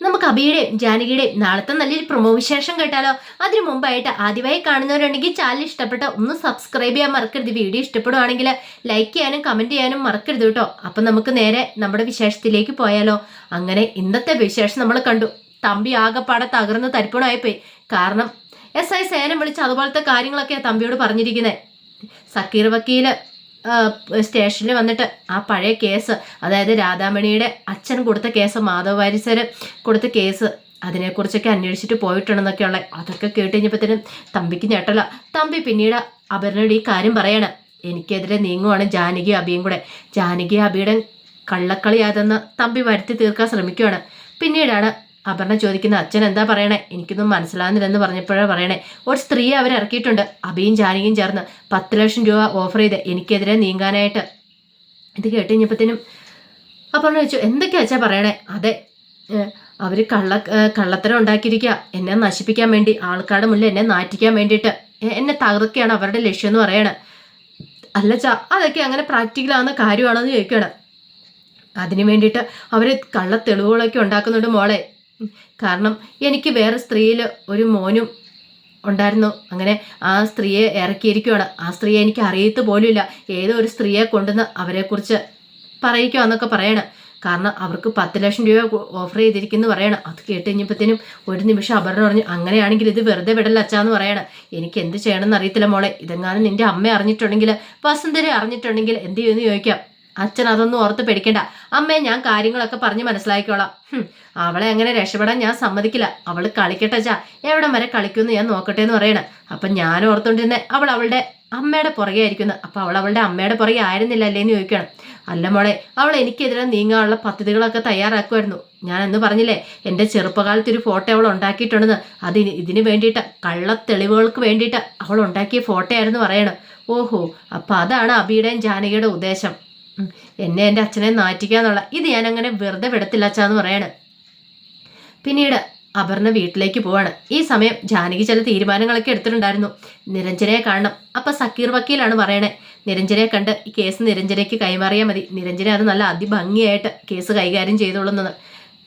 നമുക്ക് അബിയുടെയും ജാനകിയുടെയും നാളത്തെ നല്ലൊരു പ്രൊമോ വിശേഷം കേട്ടാലോ? അതിനു മുമ്പായിട്ട് ആദ്യമായി കാണുന്നവരുണ്ടെങ്കിൽ ചാനൽ ഇഷ്ടപ്പെട്ട ഒന്ന് സബ്സ്ക്രൈബ് ചെയ്യാൻ മറക്കരുത്. വീഡിയോ ഇഷ്ടപ്പെടുവാണെങ്കിൽ ലൈക്ക് ചെയ്യാനും കമന്റ് ചെയ്യാനും മറക്കരുത് കേട്ടോ. അപ്പൊ നമുക്ക് നേരെ നമ്മുടെ വിശേഷത്തിലേക്ക് പോയാലോ? അങ്ങനെ ഇന്നത്തെ വിശേഷം നമ്മൾ കണ്ടു. തമ്പി ആകെപ്പാടെ തകർന്ന് തരിപ്പണമായിപ്പോയി കാരണം എസ് ഐ സേനം വിളിച്ച് അതുപോലത്തെ കാര്യങ്ങളൊക്കെ തമ്പിയോട് പറഞ്ഞിരിക്കുന്നത് സക്കീർ വക്കീൽ സ്റ്റേഷനിൽ വന്നിട്ട് ആ പഴയ കേസ് അതായത് രാധാമണിയുടെ അച്ഛൻ കൊടുത്ത കേസ് മാധവ വാരിസര് കൊടുത്ത കേസ് അതിനെക്കുറിച്ചൊക്കെ അന്വേഷിച്ചിട്ട് പോയിട്ടുണ്ടെന്നൊക്കെയുള്ള. അതൊക്കെ കേട്ട് കഴിഞ്ഞപ്പോഴത്തേനും തമ്പിക്ക് ഞെട്ടല. തമ്പി പിന്നീട് അപർണയുടെ ഈ കാര്യം പറയണം. എനിക്കെതിരെ നീങ്ങുവാണ് ജാനകി അബിയും കൂടെ. ജാനകി അബിയുടെ കള്ളക്കളിയാതെന്ന് തമ്പി വരുത്തി തീർക്കാൻ ശ്രമിക്കുകയാണ് പിന്നീടാണ് അപർണ ചോദിക്കുന്ന അച്ഛൻ എന്താ പറയണേ? എനിക്കൊന്നും മനസ്സിലാകുന്നില്ലെന്ന് പറഞ്ഞപ്പോഴാണ് പറയണേ. ഒരു സ്ത്രീയെ അവർ ഇറക്കിയിട്ടുണ്ട്. അബിയും ജാനകിയും ചേർന്ന് പത്ത് ലക്ഷം രൂപ ഓഫർ ചെയ്ത് എനിക്കെതിരെ നീങ്ങാനായിട്ട്. ഇത് കേട്ട് കഴിഞ്ഞപ്പോഴത്തേനും അപർണ ചോദിച്ചു എന്തൊക്കെയാ അച്ഛാ പറയണേ? അതെ അവർ കള്ള കള്ളത്തരം ഉണ്ടാക്കിയിരിക്കുക എന്നെ നശിപ്പിക്കാൻ വേണ്ടി ആൾക്കാരുടെ മുന്നിൽ എന്നെ നാറ്റിക്കാൻ വേണ്ടിയിട്ട്. എന്നെ തകർക്കുകയാണ് അവരുടെ ലക്ഷ്യം എന്ന് പറയണേ. അല്ല ചാ അതൊക്കെ അങ്ങനെ പ്രാക്ടിക്കലാവുന്ന കാര്യമാണെന്ന് ചോദിക്കണം അതിനു വേണ്ടിയിട്ട് അവർ കള്ള തെളിവുകളൊക്കെ ഉണ്ടാക്കുന്നുണ്ട് മോളെ. കാരണം എനിക്ക് വേറെ സ്ത്രീയിൽ ഒരു മോനും ഉണ്ടായിരുന്നു. അങ്ങനെ ആ സ്ത്രീയെ ഇറക്കിയിരിക്കുകയാണ് ആ സ്ത്രീയെ എനിക്ക് അറിയത്ത് പോലുമില്ല. ഏതോ ഒരു സ്ത്രീയെ കൊണ്ടുവന്ന് അവരെക്കുറിച്ച് പറയിക്കുക എന്നൊക്കെ പറയണം. കാരണം അവർക്ക് പത്ത് ലക്ഷം രൂപ ഓഫർ ചെയ്തിരിക്കുന്നു പറയണം. അത് കേട്ട് കഴിഞ്ഞപ്പോഴത്തേനും ഒരു നിമിഷം അപർണ പറഞ്ഞു അങ്ങനെയാണെങ്കിൽ ഇത് വെറുതെ വിടല്ല അച്ചാന്ന് പറയണം. എനിക്ക് എന്ത് ചെയ്യണമെന്ന് അറിയത്തില്ല മോളെ. ഇതെങ്ങാനും നിന്റെ അമ്മ അറിഞ്ഞിട്ടുണ്ടെങ്കിൽ വസന്തരെ അറിഞ്ഞിട്ടുണ്ടെങ്കിൽ എന്ത് ചെയ്യുമെന്ന് ചോദിക്കാം. അച്ഛൻ അതൊന്നും ഓർത്ത് പേടിക്കണ്ട. അമ്മേ ഞാൻ കാര്യങ്ങളൊക്കെ പറഞ്ഞ് മനസ്സിലാക്കിക്കോളാം. അവളെ അങ്ങനെ രക്ഷപ്പെടാൻ ഞാൻ സമ്മതിക്കില്ല. അവൾ കളിക്കട്ടെ ചാ എവിടം വരെ കളിക്കുമെന്ന് ഞാൻ നോക്കട്ടെ എന്ന് പറയണേ. അപ്പം ഞാൻ ഓർത്തോണ്ടിരുന്നെ അവൾ അവളുടെ അമ്മയുടെ പുറകെ ആയിരിക്കുന്നു. അപ്പം അവൾ അവളുടെ അമ്മയുടെ പുറകെ ആയിരുന്നില്ല അല്ലേന്ന് ചോദിക്കണം. അല്ല മോളെ അവൾ എനിക്കെതിരെ നീങ്ങാനുള്ള പദ്ധതികളൊക്കെ തയ്യാറാക്കുമായിരുന്നു. ഞാൻ എന്ന് പറഞ്ഞില്ലേ എന്റെ ചെറുപ്പകാലത്ത് ഒരു ഫോട്ടോ അവൾ ഉണ്ടാക്കിയിട്ടുണ്ടെന്ന്. അത് ഇതിന് വേണ്ടിയിട്ട് കള്ള തെളിവുകൾക്ക് വേണ്ടിയിട്ട് അവൾ ഉണ്ടാക്കിയ ഫോട്ടോ ആയിരുന്നു പറയണം. ഓഹോ അപ്പം അതാണ് അബിയുടെയും ജാനകിയുടെ ഉദ്ദേശം. എന്നെ എന്റെ അച്ഛനെ നാറ്റിക്കാന്നുള്ള ഇത് ഞാൻ അങ്ങനെ വെറുതെ വിടത്തില്ല അച്ഛാന്ന് പറയാണ്. പിന്നീട് അപർണ വീട്ടിലേക്ക് പോവാണ്. ഈ സമയം ജാനകി ചില തീരുമാനങ്ങളൊക്കെ എടുത്തിട്ടുണ്ടായിരുന്നു. നിരഞ്ജനയെ കാണണം. അപ്പൊ സക്കീർ വക്കീലാണ് പറയണേ. നിരഞ്ജനയെ കണ്ട് ഈ കേസ് നിരഞ്ജനയ്ക്ക് കൈമാറിയാൽ മതി. നിരഞ്ജന അത് നല്ല അതിഭംഗിയായിട്ട് കേസ് കൈകാര്യം ചെയ്തോളുന്നത്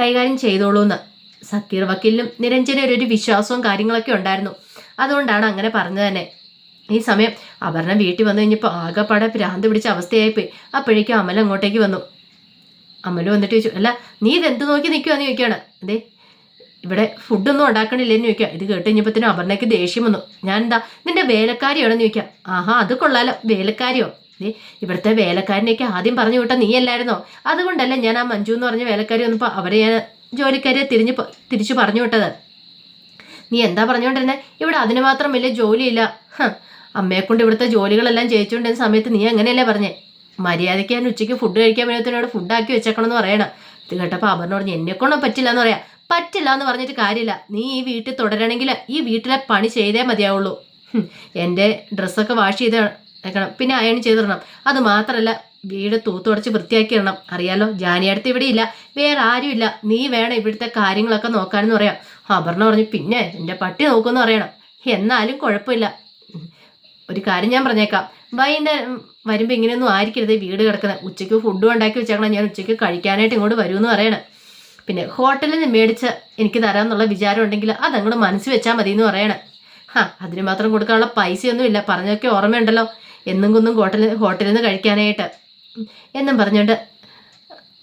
കൈകാര്യം ചെയ്തോളൂന്ന്. സക്കീർ വക്കീലിനും നിരഞ്ജന ഒരു വിശ്വാസവും കാര്യങ്ങളൊക്കെ ഉണ്ടായിരുന്നു. അതുകൊണ്ടാണ് അങ്ങനെ പറഞ്ഞത് തന്നെ. ഈ സമയം അപർണ വീട്ടിൽ വന്നു കഴിഞ്ഞപ്പോൾ ആകെപ്പാടെ ഭ്രാന്ത് പിടിച്ച അവസ്ഥയായിപ്പോയി. അപ്പോഴേക്കും അമല അങ്ങോട്ടേക്ക് വന്നു. അമൽ വന്നിട്ട് ചോദിച്ചു അല്ല നീ ഇതെന്ത് നോക്കി നിൽക്കുവാന്ന് ചോദിക്കുകയാണ്? അതെ ഇവിടെ ഫുഡൊന്നും ഉണ്ടാക്കണില്ലെന്ന് ചോദിക്കാം ഇത് കേട്ട് കഴിഞ്ഞപ്പോഴത്തേനും അപർണയ്ക്ക് ദേഷ്യം വന്നു. ഞാൻ എന്താ നിന്റെ വേലക്കാരിയാണെന്ന് ചോദിക്കാം ആഹാ അത് കൊള്ളാലോ. വേലക്കാരിയോ? നീ ഇവിടുത്തെ വേലക്കാരനെയൊക്കെ ആദ്യം പറഞ്ഞു വിട്ട നീ അല്ലായിരുന്നോ? അതുകൊണ്ടല്ല ഞാൻ ആ മഞ്ജു എന്ന് പറഞ്ഞ വേലക്കാരി വന്നപ്പോൾ അവരെ ഞാൻ ജോലിക്കാരെ തിരിഞ്ഞ് തിരിച്ചു പറഞ്ഞു വിട്ടത്. നീ എന്താ പറഞ്ഞുകൊണ്ടിരുന്നേ ഇവിടെ അതിന് മാത്രം വലിയ ജോലിയില്ല. ഹ, അമ്മയെ കൊണ്ട് ഇവിടുത്തെ ജോലികളെല്ലാം ചെയ്യിച്ചുകൊണ്ടിരുന്ന സമയത്ത് നീ അങ്ങനെയല്ലേ പറഞ്ഞേ? മര്യാദയ്ക്ക് ഞാൻ ഉച്ചയ്ക്ക് ഫുഡ് കഴിക്കാൻ വേണ്ടിയതിനോട് ഫുഡ് ആക്കി വെച്ചേക്കണമെന്ന് പറയണം. ഇത് കേട്ടപ്പോൾ അപർണ പറഞ്ഞു എന്നെ കൊണ്ട് പറ്റില്ല എന്ന് പറയാം. പറ്റില്ല എന്ന് പറഞ്ഞിട്ട് കാര്യമില്ല. നീ ഈ വീട്ടിൽ തുടരണമെങ്കിൽ ഈ വീട്ടിലെ പണി ചെയ്തേ മതിയാവുള്ളൂ. എന്റെ ഡ്രസ്സൊക്കെ വാഷ് ചെയ്ത് വെക്കണം. പിന്നെ അയൺ ചെയ്തിടണം അത് മാത്രമല്ല വീട് തൂത്തുടച്ച് വൃത്തിയാക്കി ഇടണം. അറിയാലോ ജാനിയടുത്ത് ഇവിടെ ഇല്ല. വേറെ ആരുമില്ല നീ വേണം ഇവിടുത്തെ കാര്യങ്ങളൊക്കെ നോക്കാനെന്ന് പറയാം. അപർണ പറഞ്ഞു പിന്നെ എന്റെ പട്ടി നോക്കുമെന്ന് പറയണം. എന്നാലും കുഴപ്പമില്ല. ഒരു കാര്യം ഞാൻ പറഞ്ഞേക്കാം. വൈകുന്നേരം വരുമ്പോൾ ഇങ്ങനെയൊന്നും ആയിരിക്കരുത്. വീട് കിടക്കുന്നത് ഉച്ചയ്ക്ക് ഫുഡ് ഉണ്ടാക്കി വെച്ചേക്കണം. ഞാൻ ഉച്ചയ്ക്ക് കഴിക്കാനായിട്ട് ഇങ്ങോട്ട് വരുമെന്ന് പറയണം. പിന്നെ ഹോട്ടലിൽ നിന്ന് മേടിച്ച് എനിക്ക് തരാമെന്നുള്ള വിചാരം ഉണ്ടെങ്കിൽ അതങ്ങോട്ട് മനസ്സിൽ വെച്ചാൽ മതി എന്ന് പറയണം. ആ അതിന് മാത്രം കൊടുക്കാനുള്ള പൈസയൊന്നും ഇല്ല. പറഞ്ഞൊക്കെ ഓർമ്മയുണ്ടല്ലോ. എന്നും കുന്നും ഹോട്ടലിൽ ഹോട്ടലിൽ നിന്ന് കഴിക്കാനായിട്ട്. എന്നും പറഞ്ഞുകൊണ്ട്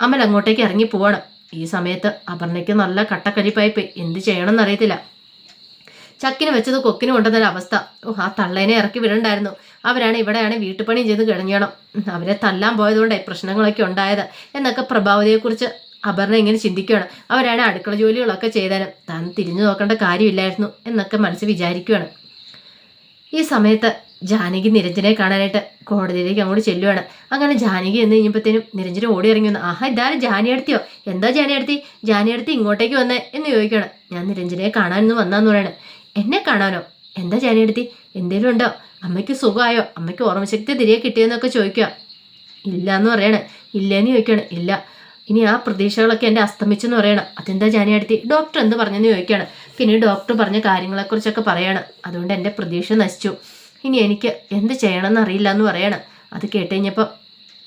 അമൽ അങ്ങോട്ടേക്ക് ഇറങ്ങി പോവണം. ഈ സമയത്ത് അപർണയ്ക്ക് നല്ല കട്ടക്കരിപ്പായിപ്പോയി എന്ത് ചെയ്യണമെന്ന് അറിയത്തില്ല. ചക്കിന് വെച്ചത് കൊക്കിന് കൊണ്ടുവന്നൊരു അവസ്ഥ. ഓ ആ തള്ളേനെ ഇറക്കി വിടണ്ടായിരുന്നു. അവരാണ് ഇവിടെയാണ് വീട്ടുപണി ചെയ്ത് കിടഞ്ഞണം അവരെ തല്ലാൻ പോയതുകൊണ്ടായി പ്രശ്നങ്ങളൊക്കെ ഉണ്ടായത്. എന്നൊക്കെ പ്രഭാവതിയെക്കുറിച്ച് അപർണ ഇങ്ങനെ ചിന്തിക്കുകയാണ്. അവരാണ് അടുക്കള ജോലികളൊക്കെ ചെയ്താലും താൻ തിരിഞ്ഞു നോക്കേണ്ട കാര്യമില്ലായിരുന്നു എന്നൊക്കെ മനസ്സ് വിചാരിക്കുകയാണ്. ഈ സമയത്ത് ജാനകി നിരഞ്ജനെ കാണാനായിട്ട് കോടതിയിലേക്ക് അങ്ങോട്ട് ചെല്ലുവാണ്. അങ്ങനെ ജാനകി എന്ന് കഴിഞ്ഞപ്പോഴത്തേനും നിരഞ്ജന ഓടി ഇറങ്ങി വന്നു ആഹാ ഇതാരും ജാനിയടുത്തിയോ എന്താ ജാനി അടുത്തി? ജാനി അടുത്തി ഇങ്ങോട്ടേക്ക് വന്നേ? എന്ന് ചോദിക്കുകയാണ്. ഞാൻ നിരഞ്ജനെ കാണാനൊന്ന് വന്നാന്ന് പറയണം. എന്നെ കാണാനോ? എന്താ ജാനിയടുത്തി എന്തേലും ഉണ്ടോ? അമ്മയ്ക്ക് സുഖമായോ? അമ്മയ്ക്ക് ഓർമ്മശക്തി തിരികെ കിട്ടിയെന്നൊക്കെ ചോദിക്കുക. ഇല്ല എന്ന് പറയണേ. ഇല്ലെന്ന് ചോദിക്കണം ഇല്ല. ഇനി ആ പ്രതീക്ഷകളൊക്കെ എന്റെ അസ്തമിച്ചെന്ന് പറയണം. അതെന്താ ജാനിയടുത്തി ഡോക്ടർ എന്ത് പറഞ്ഞെന്ന് ചോദിക്കുകയാണ്. പിന്നെ ഡോക്ടർ പറഞ്ഞ കാര്യങ്ങളെക്കുറിച്ചൊക്കെ പറയണം. അതുകൊണ്ട് എന്റെ പ്രതീക്ഷ നശിച്ചു. ഇനി എനിക്ക് എന്ത് ചെയ്യണമെന്ന് അറിയില്ല എന്ന് പറയണം. അത് കേട്ട് കഴിഞ്ഞപ്പോൾ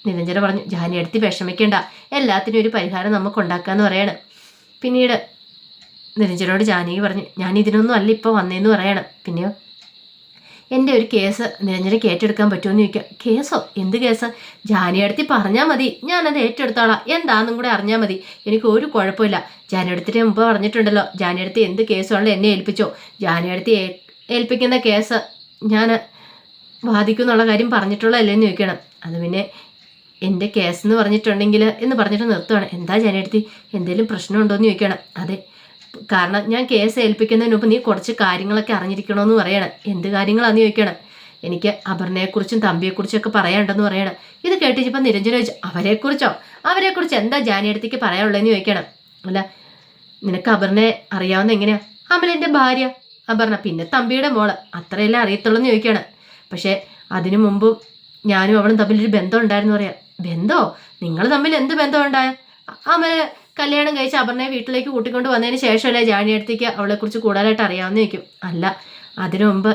നിരഞ്ജന പറഞ്ഞു ജാനിയടുത്ത് വിഷമിക്കേണ്ട. എല്ലാത്തിനും ഒരു പരിഹാരം നമുക്ക് ഉണ്ടാക്കാമെന്ന് പറയണം. പിന്നീട് നിരഞ്ജനോട് ജാനകി പറഞ്ഞു ഞാൻ ഇതിനൊന്നും അല്ല ഇപ്പോൾ വന്നേന്ന് പറയണം. പിന്നെയോ? എന്റെ ഒരു കേസ് നിരഞ്ജനയ്ക്ക് ഏറ്റെടുക്കാൻ പറ്റുമെന്ന് ചോദിക്കുക കേസോ? എന്ത് കേസ്? ജാനിയടുത്തി പറഞ്ഞാൽ മതി. ഞാനത് ഏറ്റെടുത്തോളാം. എന്താണെന്നും കൂടെ അറിഞ്ഞാൽ മതി. എനിക്ക് ഒരു കുഴപ്പമില്ല. ജാനിയടുത്തിന്റെ മുമ്പ് പറഞ്ഞിട്ടുണ്ടല്ലോ. ജാനിയടുത്തി എന്ത് കേസുള്ള എന്നെ ഏൽപ്പിച്ചോ. ജാനിയടുത്തി ഏൽപ്പിക്കുന്ന കേസ് ഞാൻ ബാധിക്കും എന്നുള്ള കാര്യം പറഞ്ഞിട്ടുള്ളതല്ലേന്ന് ചോദിക്കണം. അത് പിന്നെ എന്റെ കേസ് എന്ന് പറഞ്ഞിട്ടുണ്ടെങ്കിൽ എന്ന് പറഞ്ഞിട്ട് നിർത്തുവാണ്. എന്താ ജാനിയടുത്തി എന്തെങ്കിലും പ്രശ്നമുണ്ടോ എന്ന് ചോദിക്കണം. അതെ കാരണം ഞാൻ കേസ് ഏൽപ്പിക്കുന്നതിന് മുമ്പ് നീ കുറച്ച് കാര്യങ്ങളൊക്കെ അറിഞ്ഞിരിക്കണമെന്ന് പറയണം. എന്ത് കാര്യങ്ങളാന്ന് ചോദിക്കണം. എനിക്ക് അപർണയെക്കുറിച്ചും തമ്പിയെക്കുറിച്ചൊക്കെ പറയാനുണ്ടെന്ന് പറയണം. ഇത് കേട്ടിച്ചപ്പോൾ നിരഞ്ജന ചോദിച്ചു അവരെക്കുറിച്ചോ? അവരെക്കുറിച്ച് എന്താ ജാനിയടുത്തേക്ക് പറയാനുള്ളതെന്ന് ചോദിക്കണം. അല്ല നിനക്ക് അപർണയെ അറിയാവുന്ന എങ്ങനെയാ? അമലിന്റെ ഭാര്യ അപർണ. പിന്നെ തമ്പിയുടെ മോൾ. അത്രയെല്ലാം അറിയത്തുള്ളൂ എന്ന് ചോദിക്കണം. പക്ഷേ അതിനു മുമ്പും ഞാനും അവളും തമ്മിലൊരു ബന്ധം ഉണ്ടായിരുന്നു പറയാം. ബന്ധമോ നിങ്ങൾ തമ്മിൽ എന്ത് ബന്ധം ഉണ്ടായ? അമൽ കല്യാണം കഴിച്ച് അപർണയെ വീട്ടിലേക്ക് കൂട്ടിക്കൊണ്ട് വന്നതിന് ശേഷമല്ലേ ജാനിയടുത്തേക്ക് അവളെക്കുറിച്ച് കൂടുതലായിട്ട് അറിയാവുന്ന ചോദിക്കും. അല്ല അതിനു മുമ്പ്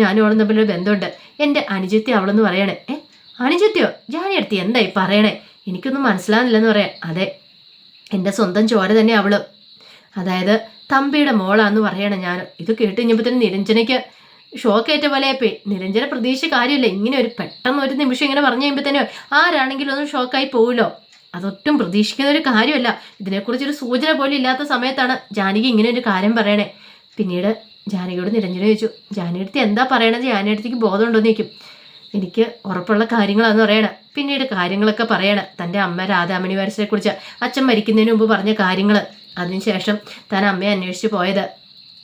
ഞാനും അവളും തമ്മിലൊരു ബന്ധമുണ്ട്. എന്റെ അനുജത്തി അവളെന്ന് പറയണേ. ഏ അനുജത്തിയോ? ജാനിയടുത്തി എന്തായി പറയണേ? എനിക്കൊന്നും മനസ്സിലാകുന്നില്ലെന്ന് പറയാം. അതെ എന്റെ സ്വന്തം ചോര തന്നെ അവൾ. അതായത് തമ്പിയുടെ മോളാന്ന് പറയണം ഞാൻ ഇത് കേട്ട് കഴിഞ്ഞപ്പോൾ തന്നെ നിരഞ്ജനയ്ക്ക് ഷോക്കേറ്റ പോയി. നിരഞ്ജന പ്രതീക്ഷ കാര്യമില്ല. ഇങ്ങനെ ഒരു പെട്ടെന്ന് ഒരു നിമിഷം ഇങ്ങനെ പറഞ്ഞു കഴിയുമ്പോൾ തന്നെ ആരാണെങ്കിലും ഒന്ന് ഷോക്കായി പോകുമല്ലോ അതൊട്ടും പ്രതീക്ഷിക്കുന്ന ഒരു കാര്യമല്ല. ഇതിനെക്കുറിച്ചൊരു സൂചന പോലും ഇല്ലാത്ത സമയത്താണ് ജാനകി ഇങ്ങനെ ഒരു കാര്യം പറയണേ. പിന്നീട് ജാനകിയോട് നിരഞ്ജന ചോദിച്ചു ജാനകിയടുത്ത് എന്താ പറയണത്? ജാനകിയടുത്തേക്ക് ബോധമുണ്ടോന്ന് ചോദിക്കും. എനിക്ക് ഉറപ്പുള്ള കാര്യങ്ങളാന്ന് പറയണേ. പിന്നീട് കാര്യങ്ങളൊക്കെ പറയണം. തന്റെ അമ്മ രാധാമണി വാരസിനെ കുറിച്ച് അച്ഛൻ മരിക്കുന്നതിന് മുമ്പ് പറഞ്ഞ കാര്യങ്ങൾ അതിനുശേഷം താൻ അമ്മയെ അന്വേഷിച്ച് പോയത്.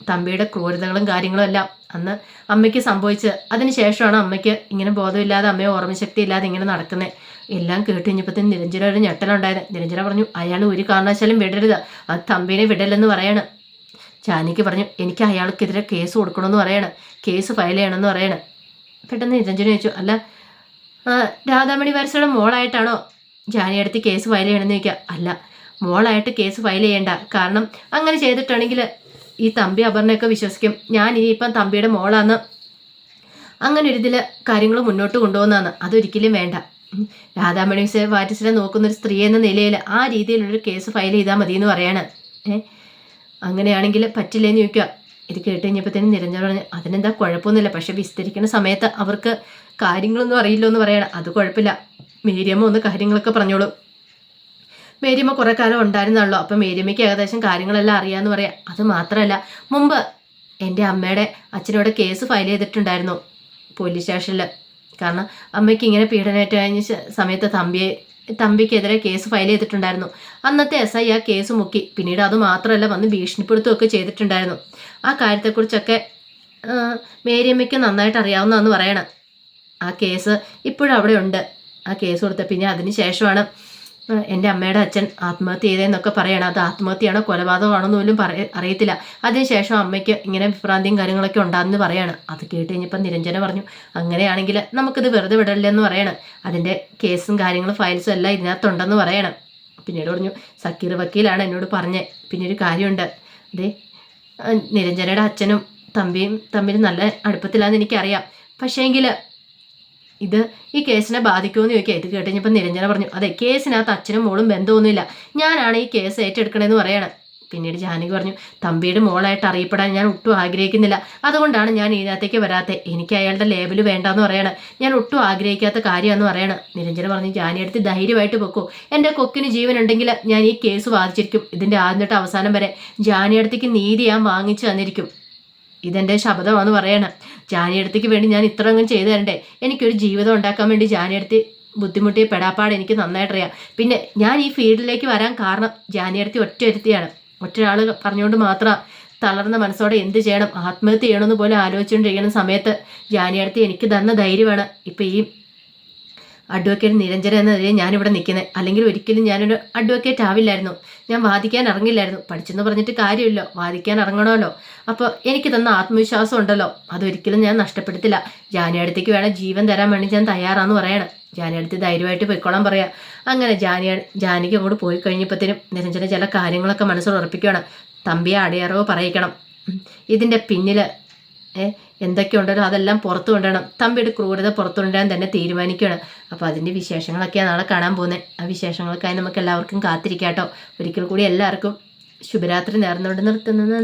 തമ്പിയുടെ ക്രൂരതകളും കാര്യങ്ങളും എല്ലാം അന്ന് അമ്മയ്ക്ക് സംഭവിച്ച് അതിനുശേഷമാണ് അമ്മയ്ക്ക് ഇങ്ങനെ ബോധമില്ലാതെ അമ്മയെ ഓർമ്മശക്തി ഇല്ലാതെ ഇങ്ങനെ നടക്കുന്നത് എല്ലാം കേട്ട് കഴിഞ്ഞപ്പോഴത്തേന് നിരഞ്ജന ഒരു ഞെട്ടലുണ്ടായത്. നിരഞ്ജന പറഞ്ഞു അയാൾ ഒരു കാരണവശാലും വിടരുത്. അത് തമ്പിനെ വിടലെന്ന് പറയണം. ജാനിക്ക് പറഞ്ഞു എനിക്ക് അയാൾക്കെതിരെ കേസ് കൊടുക്കണമെന്ന് പറയണം. കേസ് ഫയൽ ചെയ്യണമെന്ന് പറയണം. പെട്ടെന്ന് നിരഞ്ജന ചോദിച്ചു അല്ല രാധാമണി വാരസയുടെ മോളായിട്ടാണോ ജാനിയടുത്ത് കേസ് ഫയൽ ചെയ്യണമെന്ന് ചോദിക്കുക? അല്ല മോളായിട്ട് കേസ് ഫയൽ ചെയ്യേണ്ട. കാരണം അങ്ങനെ ചെയ്തിട്ടാണെങ്കിൽ ഈ തമ്പി അപർണയൊക്കെ വിശ്വസിക്കും. ഞാൻ ഇനിയിപ്പം തമ്പിയുടെ മോളാന്ന്. അങ്ങനെ ഒരു ഇതിൽ കാര്യങ്ങൾ മുന്നോട്ട് കൊണ്ടുപോകുന്നതാണ്. അതൊരിക്കലും വേണ്ട. രാധാമണി വാറ്റിസിനെ നോക്കുന്ന ഒരു സ്ത്രീ എന്ന നിലയിൽ ആ രീതിയിലുള്ളൊരു കേസ് ഫയൽ ചെയ്താൽ മതി എന്ന് പറയാണ്. ഏഹ് അങ്ങനെയാണെങ്കിൽ പറ്റില്ലെന്ന് ചോദിക്കുക ഇത് കേട്ട് കഴിഞ്ഞപ്പോഴത്തേനും നിരഞ്ജന പറഞ്ഞു അതിനെന്താ കുഴപ്പമൊന്നുമില്ല. പക്ഷെ വിസ്തരിക്കുന്ന സമയത്ത് അവർക്ക് കാര്യങ്ങളൊന്നും അറിയില്ലോ എന്ന് പറയണം. അത് കുഴപ്പമില്ല. മീഡിയമ്മ ഒന്ന് കാര്യങ്ങളൊക്കെ പറഞ്ഞോളൂ. മേരിയമ്മ കുറെ കാലം ഉണ്ടായിരുന്നല്ലോ അപ്പം മേരിയമ്മയ്ക്ക് ഏകദേശം കാര്യങ്ങളെല്ലാം അറിയാമെന്ന് പറയാം. അത് മാത്രമല്ല മുമ്പ് എന്റെ അമ്മയുടെ അച്ഛനോട് കേസ് ഫയൽ ചെയ്തിട്ടുണ്ടായിരുന്നു പോലീസ് സ്റ്റേഷനിൽ കാരണം അമ്മയ്ക്ക് ഇങ്ങനെ പീഡനമേറ്റ കഴിഞ്ഞ സമയത്ത് തമ്പിയെ തമ്പിക്കെതിരെ കേസ് ഫയൽ ചെയ്തിട്ടുണ്ടായിരുന്നു. അന്നത്തെ എസ് ഐ ആ കേസ് മുക്കി. പിന്നീട് അത് മാത്രമല്ല വന്ന് ഭീഷണിപ്പെടുത്തുകയൊക്കെ ചെയ്തിട്ടുണ്ടായിരുന്നു. ആ കാര്യത്തെക്കുറിച്ചൊക്കെ മേരിയമ്മയ്ക്ക് നന്നായിട്ട് അറിയാവുന്നതെന്ന് പറയണം. ആ കേസ് ഇപ്പോഴും അവിടെ ഉണ്ട്. ആ കേസ് കൊടുത്ത പിന്നെ അതിന് ശേഷമാണ് എന്റെ അമ്മയുടെ അച്ഛൻ ആത്മഹത്യ ചെയ്തതെന്നൊക്കെ പറയണം. അത് ആത്മഹത്യയാണോ കൊലപാതകമാണോ പോലും പറയ അറിയത്തില്ല. അതിനുശേഷം അമ്മയ്ക്ക് ഇങ്ങനെ വിഭ്രാന്തിയും കാര്യങ്ങളൊക്കെ ഉണ്ടാകുന്ന പറയാണ്. അത് കേട്ട് കഴിഞ്ഞപ്പോൾ നിരഞ്ജന പറഞ്ഞു അങ്ങനെയാണെങ്കിൽ നമുക്കിത് വെറുതെ വിടല്ലെന്ന് പറയണം. അതിന്റെ കേസും കാര്യങ്ങളും ഫയൽസും എല്ലാം ഇതിനകത്തുണ്ടെന്ന് പറയണം. പിന്നീട് പറഞ്ഞു സക്കീർ വക്കീലാണ് എന്നോട് പറഞ്ഞത് പിന്നെ ഒരു കാര്യമുണ്ട്. അതെ നിരഞ്ജനയുടെ അച്ഛനും തമ്പിയും തമ്മിൽ നല്ല അടുപ്പത്തിലാണെന്ന് എനിക്കറിയാം. പക്ഷേങ്കിൽ ഇത് ഈ കേസിനെ ബാധിക്കുമെന്ന് ചോദിക്കുക ഇത് കേട്ടുകഴിഞ്ഞപ്പോൾ നിരഞ്ജന പറഞ്ഞു അതെ കേസിനകത്ത് അച്ഛനും മോളും ബന്ധമൊന്നുമില്ല. ഞാനാണ് ഈ കേസ് ഏറ്റെടുക്കണമെന്ന് പറയണം. പിന്നീട് ജാനകി പറഞ്ഞു തമ്പിയുടെ മോളായിട്ട് അറിയപ്പെടാൻ ഞാൻ ഒട്ടും ആഗ്രഹിക്കുന്നില്ല. അതുകൊണ്ടാണ് ഞാൻ ഇതിനകത്തേക്ക് വരാത്തത് എനിക്ക് അയാളുടെ ലേബൽ വേണ്ടാന്ന് പറയണം. ഞാൻ ഒട്ടും ആഗ്രഹിക്കാത്ത കാര്യമാണെന്ന് പറയണം. നിരഞ്ജന പറഞ്ഞു ജാനി ജാനിയെടുത്ത് ധൈര്യമായിട്ട് വെക്കൂ എന്റെ കൊക്കിന് ജീവൻ ഉണ്ടെങ്കിൽ ഞാൻ ഈ കേസ് ബാധിച്ചിരിക്കും ഇതിന്റെ ആദ്യം തൊട്ട് അവസാനം വരെ ജാനിയടുത്തേക്ക് നീതി ഞാൻ വാങ്ങിച്ചു തന്നിരിക്കും. ഇതെന്റെ ശബ്ദമാണെന്ന് പറയണം. ജാനിയടുത്തേക്ക് വേണ്ടി ഞാൻ ഇത്ര അങ്ങ് ചെയ്തു തരണ്ടേ? എനിക്കൊരു ജീവിതം ഉണ്ടാക്കാൻ വേണ്ടി ജാനിയടുത്ത് ബുദ്ധിമുട്ടി പെടാപ്പാട് എനിക്ക് നന്നായിട്ടറിയാം. പിന്നെ ഞാൻ ഈ ഫീൽഡിലേക്ക് വരാൻ കാരണം ജാനിയടുത്ത് ഒറ്റ ഒരുത്തിയാണ്. ഒറ്റയാൾ പറഞ്ഞുകൊണ്ട് മാത്രം തളർന്ന മനസ്സോടെ എന്ത് ചെയ്യണം? ആത്മഹത്യ ചെയ്യണമെന്ന് പോലും ആലോചിച്ചുകൊണ്ടിരിക്കുന്ന സമയത്ത് ജാനിയടുത്ത് എനിക്ക് തന്ന ധൈര്യമാണ്. ഇപ്പം ഈ അഡ്വക്കേറ്റ് നിരഞ്ജന എന്ന നിലയിൽ ഞാനിവിടെ നിൽക്കുന്നത്. അല്ലെങ്കിൽ ഒരിക്കലും ഞാനൊരു അഡ്വക്കേറ്റ് ആവില്ലായിരുന്നു. ഞാൻ വാദിക്കാൻ ഇറങ്ങില്ലായിരുന്നു. പഠിച്ചെന്ന് പറഞ്ഞിട്ട് കാര്യമില്ല. വാദിക്കാൻ ഇറങ്ങണമല്ലോ. അപ്പോൾ എനിക്ക് തന്ന ആത്മവിശ്വാസം ഉണ്ടല്ലോ. അതൊരിക്കലും ഞാൻ നഷ്ടപ്പെടുത്തില്ല ജാനിയടുത്തേക്ക് വേണം ജീവൻ തരാൻ വേണ്ടി ഞാൻ തയ്യാറാന്ന് പറയണം. ജാനിയടുത്ത് ധൈര്യമായിട്ട് പൊയ്ക്കോളാൻ പറയാം. അങ്ങനെ ജാനിയ ജാനിക്ക് അങ്ങോട്ട് പോയി കഴിഞ്ഞപ്പോഴത്തേനും നിരഞ്ജന ചില കാര്യങ്ങളൊക്കെ മനസ്സിൽ ഉറപ്പിക്കുകയാണ്. തമ്പിയെ അടയറവ് പറയിക്കണം. ഇതിന്റെ പിന്നിൽ ഏ ഉണ്ടോ അതെല്ലാം പുറത്തു കൊണ്ടുവരണം. തമ്പിയുടെ ക്രൂരത പുറത്തു കൊണ്ടുവരാൻ തന്നെ തീരുമാനിക്കുകയാണ്. അപ്പോൾ അതിന്റെ വിശേഷങ്ങളൊക്കെയാണ് നാളെ കാണാൻ പോകുന്നത് ആ വിശേഷങ്ങൾക്കായി നമുക്ക് എല്ലാവർക്കും കാത്തിരിക്കാം കേട്ടോ ഒരിക്കൽ കൂടി എല്ലാവർക്കും ശുഭരാത്രി നേർന്നുകൊണ്ട് നിർത്തുന്നത്